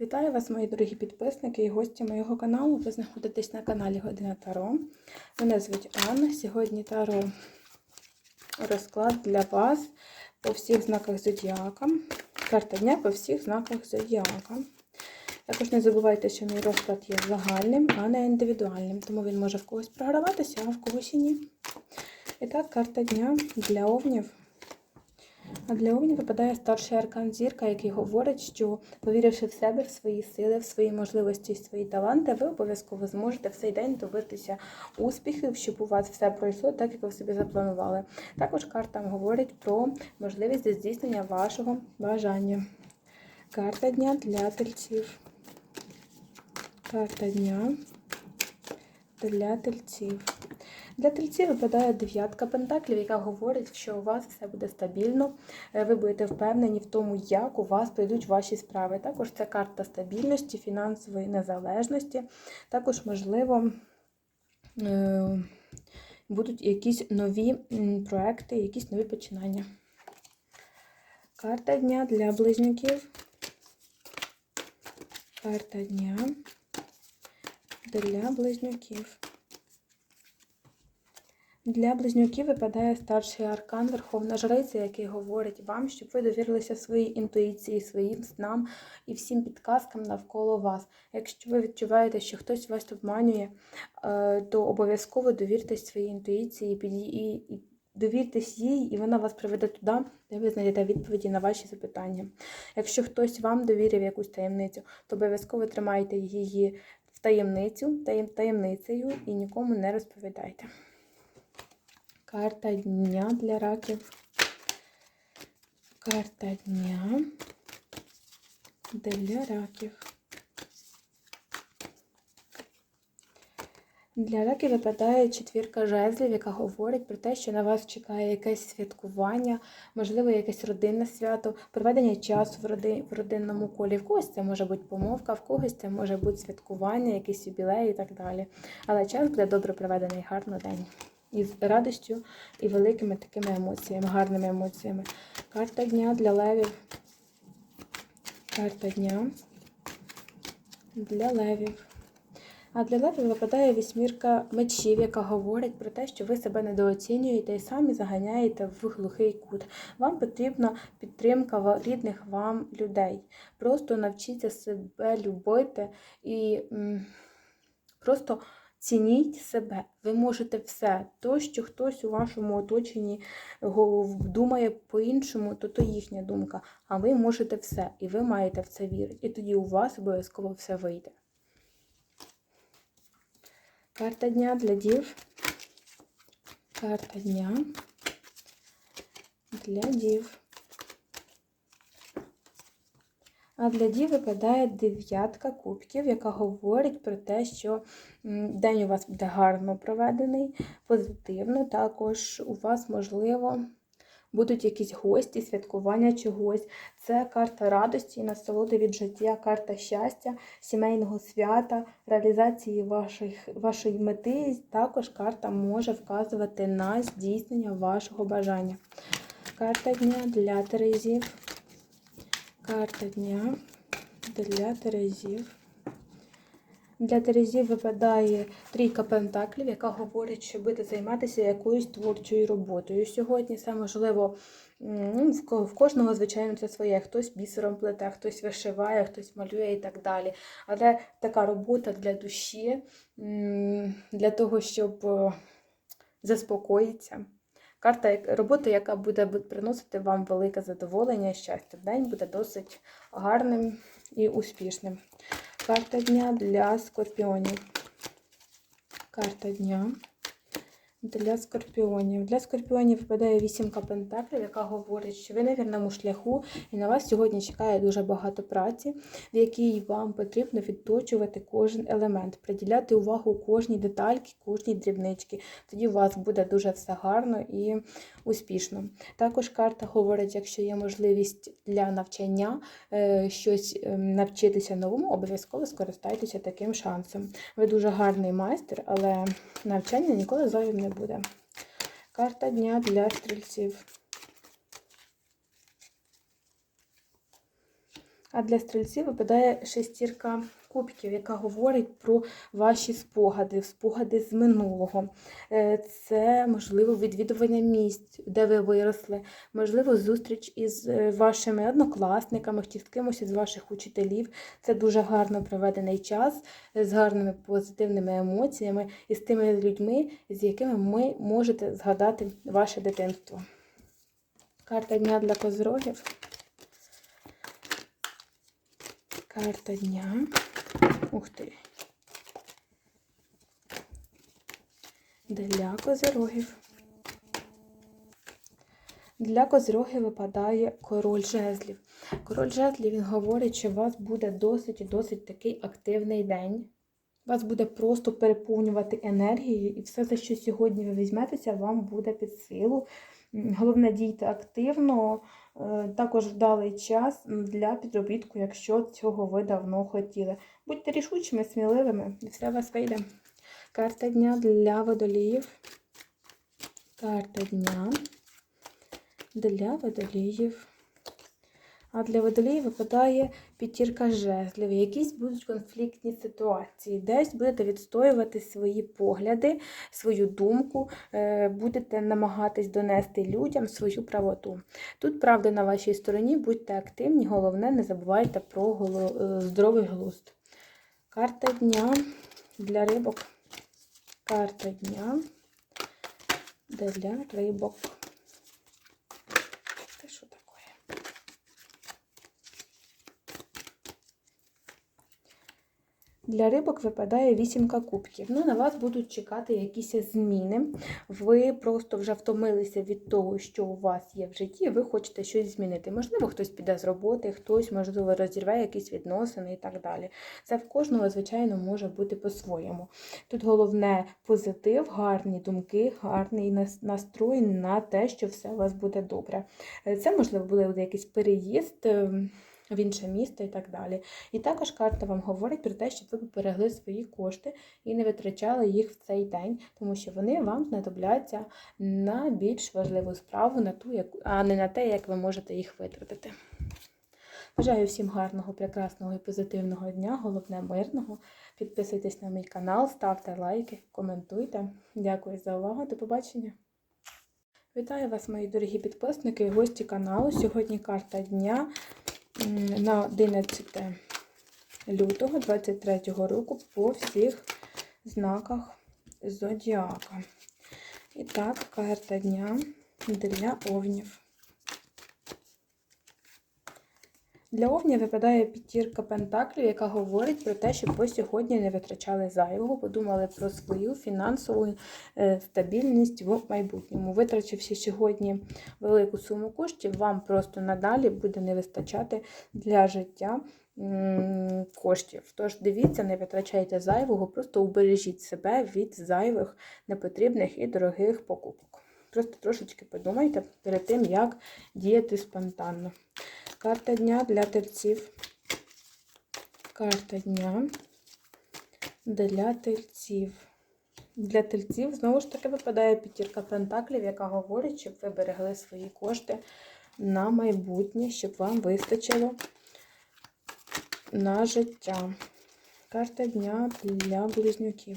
Вітаю вас, мої дорогі підписники і гості моєго каналу. Ви знаходитесь на каналі Година Таро. Мене звуть Анна. Сьогодні Таро розклад для вас по всіх знаках зодіака. Карта дня по всіх знаках зодіака. Також не забувайте, що мій розклад є загальним, а не індивідуальним, тому він може в когось програватися, а в когось і ні. І так, карта дня для овнів. А для Овні випадає старший аркан зірка, який говорить, що повіривши в себе, в свої сили, в свої можливості, в свої таланти, ви обов'язково зможете в цей день добитися успіхів, щоб у вас все пройшло так, як ви собі запланували. Також карта говорить про можливість здійснення вашого бажання. Карта дня для тельців. Карта дня для тельців. Для тельців випадає дев'ятка пентаклів, яка говорить, що у вас все буде стабільно, е, ви будете впевнені в тому, як у вас пройдуть ваші справи. Також це карта стабільності, фінансової незалежності. Також, можливо, е, будуть якісь нові проекти, якісь нові починання. Карта дня для близнюків. Карта дня для близнюків. Для близнюків випадає старший аркан Верховна Жриця, який говорить вам, щоб ви довірилися своїй інтуїції, своїм снам і всім підказкам навколо вас. Якщо ви відчуваєте, що хтось вас обманює, е, то обов'язково довіртесь своїй інтуїції і довіртесь їй, і вона вас приведе туди, де ви знайдете відповіді на ваші запитання. Якщо хтось вам довірив якусь таємницю, то обов'язково тримайте її в таємницю, таємницею і нікому не розповідайте. Карта дня для раків. Карта дня для раків. Для раків випадає четвірка жезлів, яка говорить про те, що на вас чекає якесь святкування, можливо, якесь родинне свято, проведення часу в, роди, в родинному колі. В когось це може бути помовка, в когось це може бути святкування, якийсь юбілей і так далі. Але час буде добре проведений, гарно день із радістю і великими такими емоціями, гарними емоціями. Карта дня для левів. Карта дня для левів. А для левів випадає вісьмірка мечів, яка говорить про те, що ви себе недооцінюєте і самі заганяєте в глухий кут. Вам потрібна підтримка рідних вам людей. Просто навчіться себе любити і просто. Цініть себе, ви можете все. То, що хтось у вашому оточенні думає по-іншому, то то їхня думка. А ви можете все, і ви маєте в це вірити. І тоді у вас обов'язково все вийде. Карта дня для дів. Карта дня для дів. А для дів випадає дев'ятка кубків, яка говорить про те, що день у вас буде гарно проведений, позитивно. Також у вас, можливо, будуть якісь гості, святкування чогось. Це карта радості, насолоди від життя, карта щастя, сімейного свята, реалізації ваших, вашої мети. Також карта може вказувати на здійснення вашого бажання. Карта дня для Терезів. Карта дня для Терезів. Для Терезів випадає трійка пентаклів, яка говорить, що буде займатися якоюсь творчою роботою. Сьогодні це можливо ну, в кожного, звичайно, це своє. Хтось бісером плете, хтось вишиває, хтось малює і так далі. Але така робота для душі, для того, щоб е, заспокоїтися. Карта роботи, яка буде приносити вам велике задоволення і щастя. День буде досить гарним і успішним. Карта дня для скорпіонів. Карта дня для скорпіонів. Для скорпіонів випадає вісімка пентаклів, яка говорить, що ви на вірному шляху, і на вас сьогодні чекає дуже багато праці, в якій вам потрібно відточувати кожен елемент, приділяти увагу кожній детальці, кожній дрібничці. Тоді у вас буде дуже все гарно і успішно. Також карта говорить, якщо є можливість для навчання е, щось ем, навчитися новому, обов'язково скористайтеся таким шансом. Ви дуже гарний майстер, але навчання ніколи зайвим не буде. Карта дня для стрільців. А для стрільців випадає шестірка кубків, яка говорить про ваші спогади, спогади з минулого. Е, Це, можливо, відвідування місць, де ви виросли, можливо, зустріч із е, вашими однокласниками чи з кимось із ваших учителів. Це дуже гарно проведений час е, з гарними позитивними емоціями і з тими людьми, з якими ви можете згадати ваше дитинство. Карта дня для козрогів. Карта дня. Ух ти. Для козирогів. Для козирогів випадає король жезлів. Король жезлів він говорить, що у вас буде досить і досить такий активний день. Вас буде просто переповнювати енергією, і все, за що сьогодні ви візьметеся, вам буде під силу. Головне, дійте активно, Е, також вдалий час для підробітку, якщо цього ви давно хотіли. Будьте рішучими, сміливими, і все у вас вийде. Карта дня для водоліїв. Карта дня для водоліїв. А для водоліїв випадає п'ятірка жезлів. Якісь будуть конфліктні ситуації. Десь будете відстоювати свої погляди, свою думку, е, будете намагатись донести людям свою правоту. Тут правда на вашій стороні, будьте активні, головне, не забувайте про е, здоровий глузд. Карта дня для рибок. Карта дня для рибок. Це що таке? Для рибок випадає вісімка кубків. Ну, на вас будуть чекати якісь зміни. Ви просто вже втомилися від того, що у вас є в житті, і ви хочете щось змінити. Можливо, хтось піде з роботи, хтось, можливо, розірве якісь відносини і так далі. Це в кожного, звичайно, може бути по-своєму. Тут головне позитив, гарні думки, гарний нас- настрой на те, що все у вас буде добре. Е, Це, можливо, буде якийсь переїзд. В інше місто і так далі. І також карта вам говорить про те, щоб ви поберегли свої кошти і не витрачали їх в цей день, тому що вони вам знадобляться на більш важливу справу, на ту, а не на те, як ви можете їх витратити. Бажаю всім гарного, прекрасного і позитивного дня, головне мирного. Підписуйтесь на мій канал, ставте лайки, коментуйте. Дякую за увагу. До побачення. Вітаю вас, мої дорогі підписники і гості каналу. Сьогодні карта дня на 11 лютого 23 року по всіх знаках зодіака. І так, карта дня для овнів. Для овня випадає п'ятірка пентаклів, яка говорить про те, щоб ви сьогодні не витрачали зайвого, подумали про свою фінансову е, стабільність в майбутньому. Витрачивши сьогодні велику суму коштів, вам просто надалі буде не вистачати для життя коштів. Тож дивіться, не витрачайте зайвого, просто убережіть себе від зайвих, непотрібних і дорогих покупок. Просто трошечки подумайте перед тим, як діяти спонтанно. Карта дня для тельців. Карта дня для тельців. Для тельців, знову ж таки, випадає п'ятірка пентаклів, яка говорить, щоб ви берегли свої кошти на майбутнє, щоб вам вистачило на життя. Карта дня для близнюків.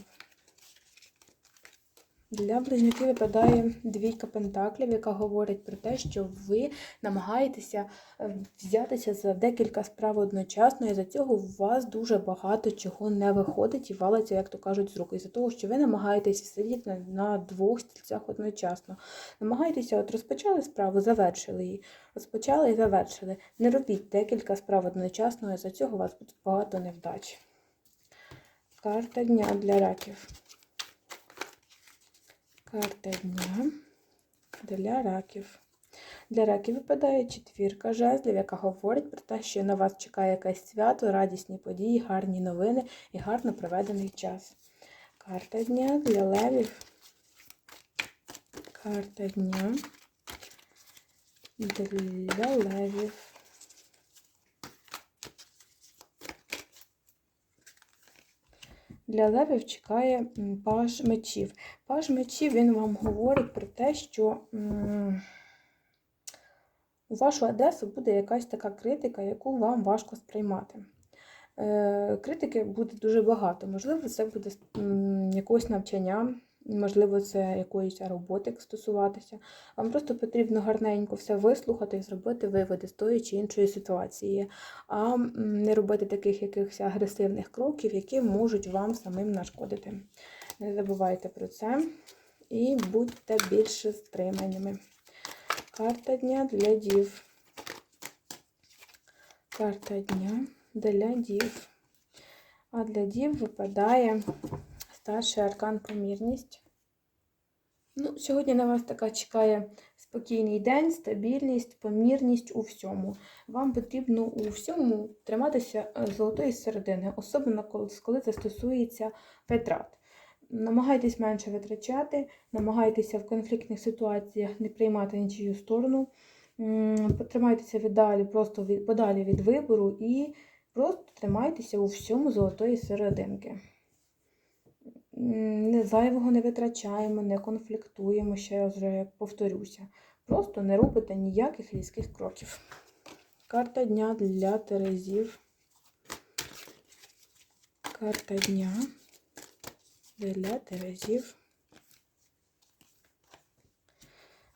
Для близнюків випадає двійка пентаклів, яка говорить про те, що ви намагаєтеся е, взятися за декілька справ одночасно, і за цього у вас дуже багато чого не виходить і валиться, як то кажуть, з рук. Із-за того, що ви намагаєтеся сидіти на двох стільцях одночасно. Намагаєтеся, от розпочали справу, завершили її. Розпочали і завершили. Не робіть декілька справ одночасно, і за цього у вас буде багато невдач. Карта дня для раків. Карта дня для раків. Для раків випадає четвірка жезлів, яка говорить про те, що на вас чекає якесь свято, радісні події, гарні новини і гарно проведений час. Карта дня для левів. Карта дня для левів. Для левів чекає паж мечів. Паж мечів він вам говорить про те, що у вашу адресу буде якась така критика, яку вам важко сприймати. Е, Критики буде дуже багато. Можливо, це буде якогось навчання, можливо, це якоїсь роботи стосуватися. Вам просто потрібно гарненько все вислухати і зробити виводи з тої чи іншої ситуації, а не робити таких якихось агресивних кроків, які можуть вам самим нашкодити. Не забувайте про це і будьте більш стриманими. Карта дня для дів. Карта дня для дів. А для дів випадає старший аркан помірність. Ну, Сьогодні на вас така чекає спокійний день, стабільність, помірність у всьому. Вам потрібно у всьому триматися е, золотої середини, особливо коли- це стосується витрат. Намагайтесь менше витрачати, намагайтеся в конфліктних ситуаціях не приймати нічию сторону, потримайтеся віддалі, просто від, подалі від вибору і просто тримайтеся у всьому золотої серединки. Не зайвого не витрачаємо, не конфліктуємо, ще я вже повторюся. Просто не робите ніяких різких кроків. Карта дня для Терезів. Карта дня для Терезів.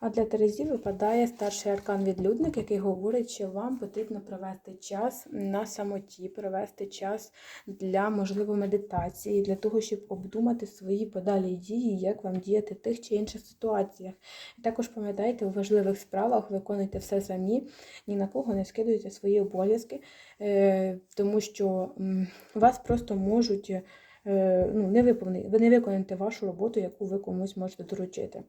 А для Терезів випадає старший аркан відлюдник, який говорить, що вам потрібно провести час на самоті, провести час для, можливо, медитації, для того, щоб обдумати свої подалі дії, як вам діяти в тих чи інших ситуаціях. І також пам'ятайте, у важливих справах виконуйте все самі, ні на кого не скидуйте свої обов'язки, е, тому що вас просто можуть. е, Ну, не не виконаєте вашу роботу, яку ви комусь можете доручити.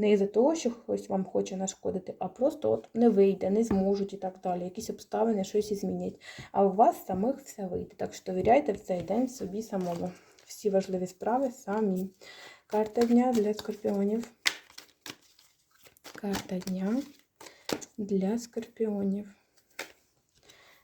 Не із-за того, що хтось вам хоче нашкодити, а просто от не вийде, не зможуть і так далі. Якісь обставини щось змінять. А у вас самих все вийде. Так що довіряйте в цей день собі самому. Всі важливі справи самі. Карта дня для скорпіонів. Карта дня для скорпіонів.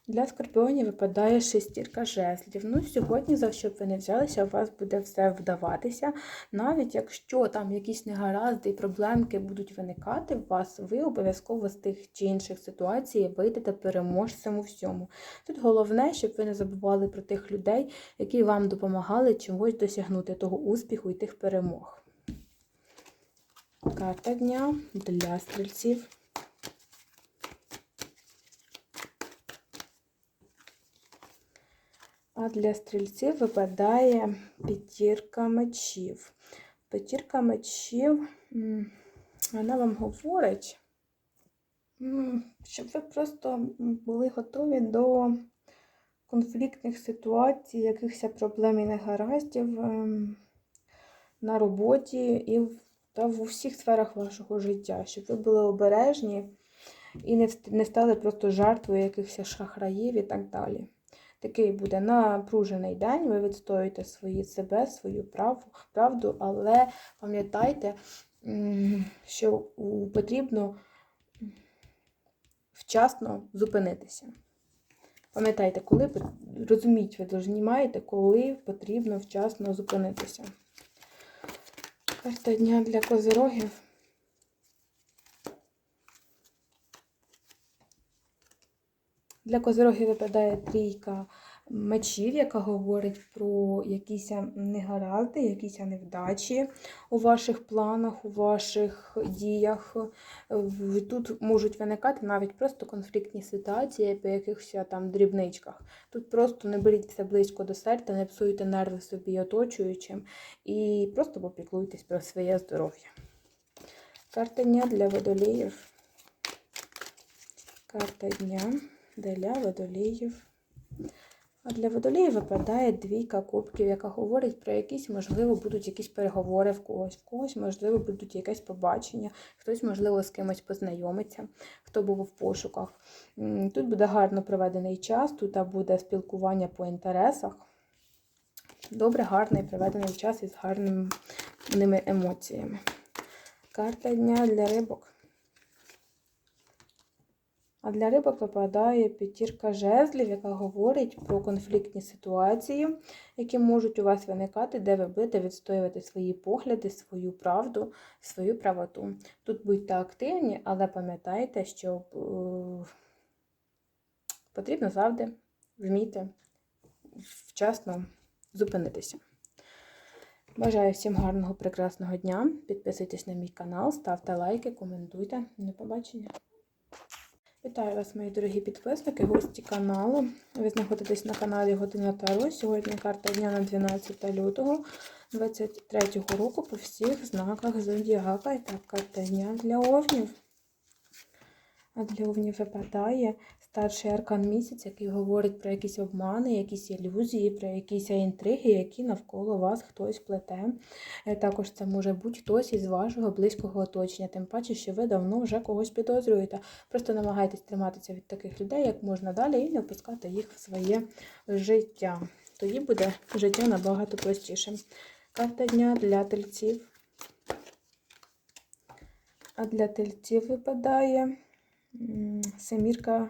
Для скорпіонів випадає шестірка жезлів. Ну, сьогодні, за що б ви не взялися, у вас буде все вдаватися. Навіть якщо там якісь негаразди і проблемки будуть виникати в вас, ви обов'язково з тих чи інших ситуацій вийдете переможцем у всьому. Тут головне, щоб ви не забували про тих людей, які вам допомагали чогось досягнути того успіху і тих перемог. Карта дня для стрільців. А для стрільців випадає п'ятірка мечів. П'ятірка мечів, вона вам говорить, щоб ви просто були готові до конфліктних ситуацій, якихось проблем і негараздів ем, на роботі і та в усіх сферах вашого життя, щоб ви були обережні і не стали просто жертвою якихось шахраїв і так далі. Такий буде напружений день, ви відстоюєте свої себе, свою правду, але пам'ятайте, що потрібно вчасно зупинитися. Пам'ятайте, коли розуміть, ви повинні маєте, коли потрібно вчасно зупинитися. Карта дня для козирогів. Для козирогів випадає трійка мечів, яка говорить про якісь негаразди, якісь невдачі у ваших планах, у ваших діях. Тут можуть виникати навіть просто конфліктні ситуації по якихось там дрібничках. Тут просто не беріть все близько до серця, не псуйте нерви собі оточуючим і просто попіклуйтесь про своє здоров'я. Карта дня для водоліїв. Карта дня для водоліїв. А для водоліїв випадає двійка кубків, яка говорить про якісь, можливо, будуть якісь переговори в когось, в когось, можливо, будуть якесь побачення, хтось, можливо, з кимось познайомиться, хто був в пошуках. Тут буде гарно проведений час, тут буде спілкування по інтересах. Добре, гарний проведений час із гарними емоціями. Карта дня для рибок. А для рибок випадає п'ятірка жезлів, яка говорить про конфліктні ситуації, які можуть у вас виникати, де ви будете відстоювати свої погляди, свою правду, свою правоту. Тут будьте активні, але пам'ятайте, що е, потрібно завжди вміти вчасно зупинитися. Бажаю всім гарного, прекрасного дня. Підписуйтесь на мій канал, ставте лайки, коментуйте. До побачення. Вітаю вас, мої дорогі підписники, гості каналу. Ви знаходитесь на каналі Година Таро. Сьогодні карта дня на 12 лютого 2023 року по всіх знаках зодіака. І так, карта дня для овнів. А для овнів випадає старший аркан місяць, який говорить про якісь обмани, якісь ілюзії, про якісь інтриги, які навколо вас хтось плете. Е, Також це може бути хтось із вашого близького оточення, тим паче, що ви давно вже когось підозрюєте. Просто намагайтесь триматися від таких людей як можна далі і не впускати їх в своє життя. Тоді буде життя набагато простішим. Карта дня для тельців. А для тельців випадає семірка,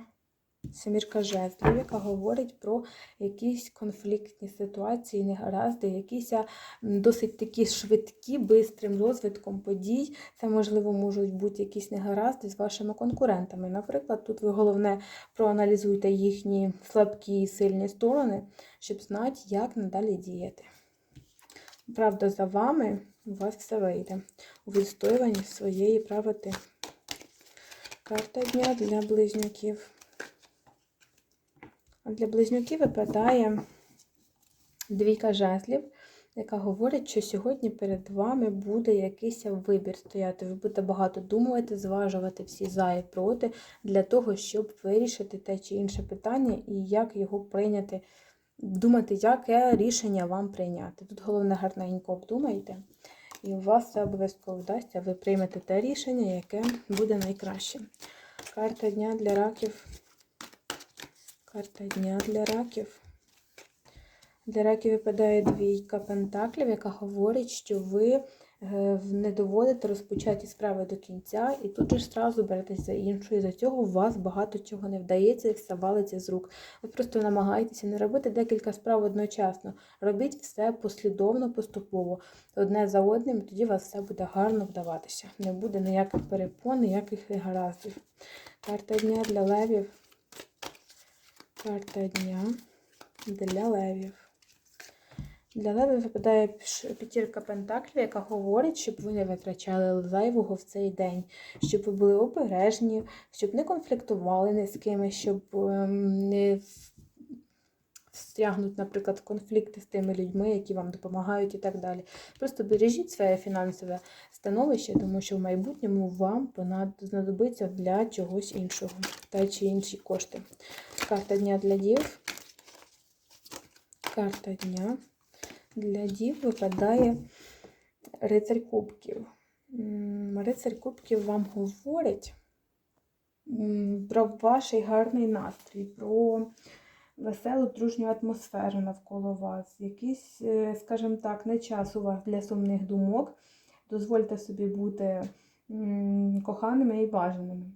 семірка жезлів, яка говорить про якісь конфліктні ситуації, негаразди, якісь досить такі швидкі, бистрим розвитком подій. Це, можливо, можуть бути якісь негаразди з вашими конкурентами. Наприклад, тут ви головне проаналізуйте їхні слабкі і сильні сторони, щоб знати, як надалі діяти. Правда, за вами у вас все вийде у відстоюванні своєї правоти. Карта дня для близнюків. Для близнюків випадає двійка жезлів, яка говорить, що сьогодні перед вами буде якийсь вибір стояти. Ви будете багато думати, зважувати всі за і проти для того, щоб вирішити те чи інше питання і як його прийняти, думати, яке рішення вам прийняти. Тут головне гарненько обдумайте. І у вас це обов'язково вдасться, ви приймете те рішення, яке буде найкраще. Карта дня для раків. Карта дня для раків. Для раків випадає двійка пентаклів, яка говорить, що ви е, не доводите розпочаті справи до кінця, і тут же ж зразу беретесь за іншу, і за цього у вас багато чого не вдається і все валиться з рук. Ви просто намагаєтеся не робити декілька справ одночасно. Робіть все послідовно, поступово, одне за одним, і тоді у вас все буде гарно вдаватися. Не буде ніяких перепон, ніяких негараздів. Карта дня для левів. Карта дня для левів. Для левів випадає п'ятірка пентаклів, яка говорить, щоб ви не витрачали зайвого в цей день, щоб ви були обережні, щоб не конфліктували ні з кимось, щоб ем, не в- наприклад, конфлікти з тими людьми, які вам допомагають і так далі. Просто бережіть своє фінансове становище, тому що в майбутньому вам знадобиться для чогось іншого та чи інші кошти. Карта дня для дів. Карта дня для дів випадає рицарь кубків. Рицарь кубків вам говорить про ваш гарний настрій, про веселу дружню атмосферу навколо вас. Якийсь, е, скажімо так, не час у вас для сумних думок. Дозвольте собі бути коханими і бажаними.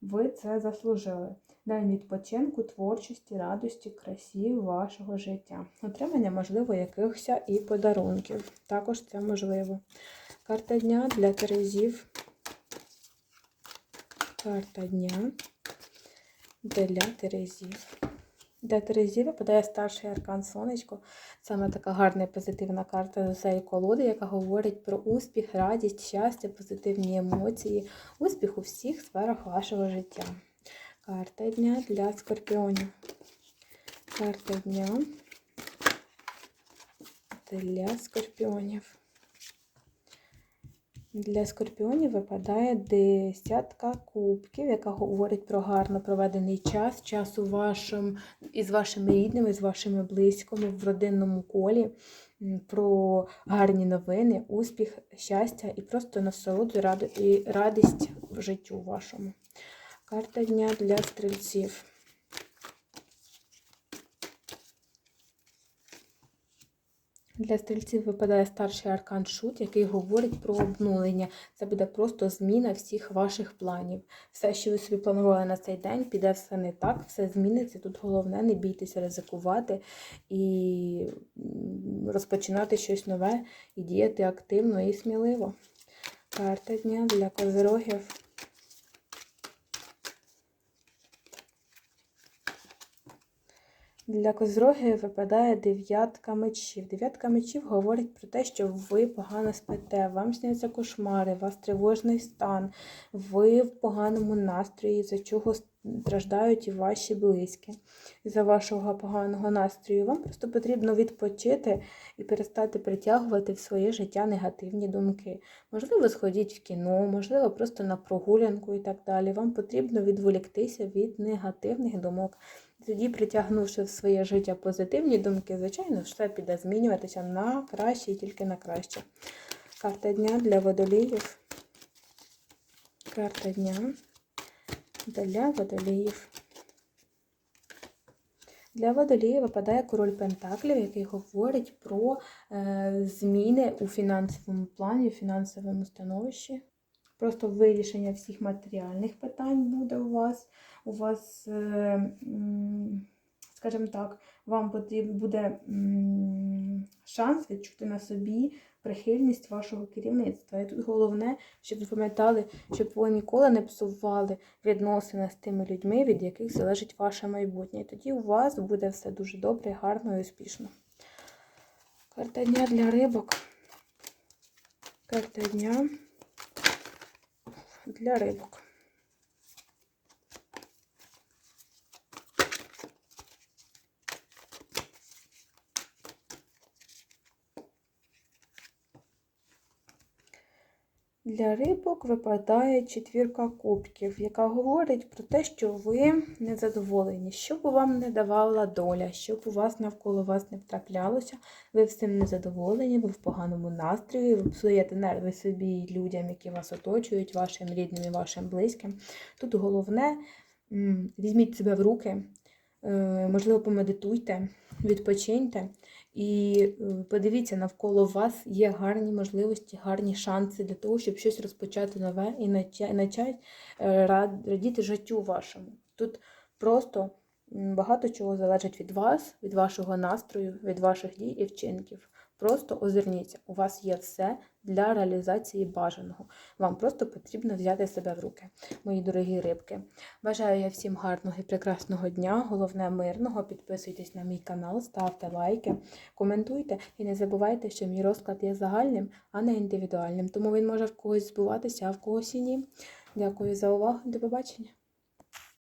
Ви це заслужили. День відпочинку, творчості, радості, красі вашого життя. Отримання, можливо, якихось і подарунків. Також це можливо. Карта дня для Терезів. Карта дня для Терезів. Для Терезів випадає старший аркан сонечко. Саме така гарна і позитивна карта з цієї колоди, яка говорить про успіх, радість, щастя, позитивні емоції, успіх у всіх сферах вашого життя. Карта дня для скорпіонів. Карта дня для скорпіонів. Для скорпіонів випадає десятка кубків, яка говорить про гарно проведений час, час у вашому, із вашими рідними, з вашими близькими в родинному колі, про гарні новини, успіх, щастя і просто насолоду і радість в життю вашому. Карта дня для стрільців. Для стрільців випадає старший аркан Шут, який говорить про обнулення. Це буде просто зміна всіх ваших планів. Все, що ви собі планували на цей день, піде все не так, все зміниться. Тут головне не бійтеся ризикувати і розпочинати щось нове і діяти активно і сміливо. Карта дня для козирогів. Для козроги випадає дев'ятка мечів. Дев'ятка мечів говорить про те, що ви погано спите, вам сняться кошмари, у вас тривожний стан, ви в поганому настрої, за чого страждають і ваші близькі. За вашого поганого настрою. Вам просто потрібно відпочити і перестати притягувати в своє життя негативні думки. Можливо, сходіть в кіно, можливо, просто на прогулянку і так далі. Вам потрібно відволіктися від негативних думок. Тоді, притягнувши в своє життя позитивні думки, звичайно, все піде змінюватися на краще і тільки на краще. Карта дня для водоліїв. Карта дня для водоліїв. Для водолії випадає король Пентаклів, який говорить про е, зміни у фінансовому плані, у фінансовому становищі. Просто вирішення всіх матеріальних питань буде у вас. У вас, е, скажімо так, вам буде шанс відчути на собі прихильність вашого керівництва. І тут головне, щоб ви пам'ятали, щоб ви ніколи не псували відносини з тими людьми, від яких залежить ваше майбутнє. І тоді у вас буде все дуже добре, гарно і успішно. Карта дня для рибок. Карта дня для рибок. Для рибок випадає четвірка кубків, яка говорить про те, що ви незадоволені, що б вам не давала доля, що б у вас навколо вас не траплялося, ви всім незадоволені, ви в поганому настрої, ви псуєте нерви собі і людям, які вас оточують, вашим рідним і вашим близьким. Тут головне, візьміть себе в руки, можливо, помедитуйте, відпочиньте. І е, подивіться, навколо вас є гарні можливості, гарні шанси для того, щоб щось розпочати нове і почати е, радіти життю вашому. Тут просто багато чого залежить від вас, від вашого настрою, від ваших дій і вчинків. Просто озирніться, у вас є все для реалізації бажаного. Вам просто потрібно взяти себе в руки, мої дорогі рибки. Бажаю я всім гарного і прекрасного дня, головне мирного. Підписуйтесь на мій канал, ставте лайки, коментуйте і не забувайте, що мій розклад є загальним, а не індивідуальним. Тому він може в когось збуватися, а в когось і ні. Дякую за увагу. До побачення.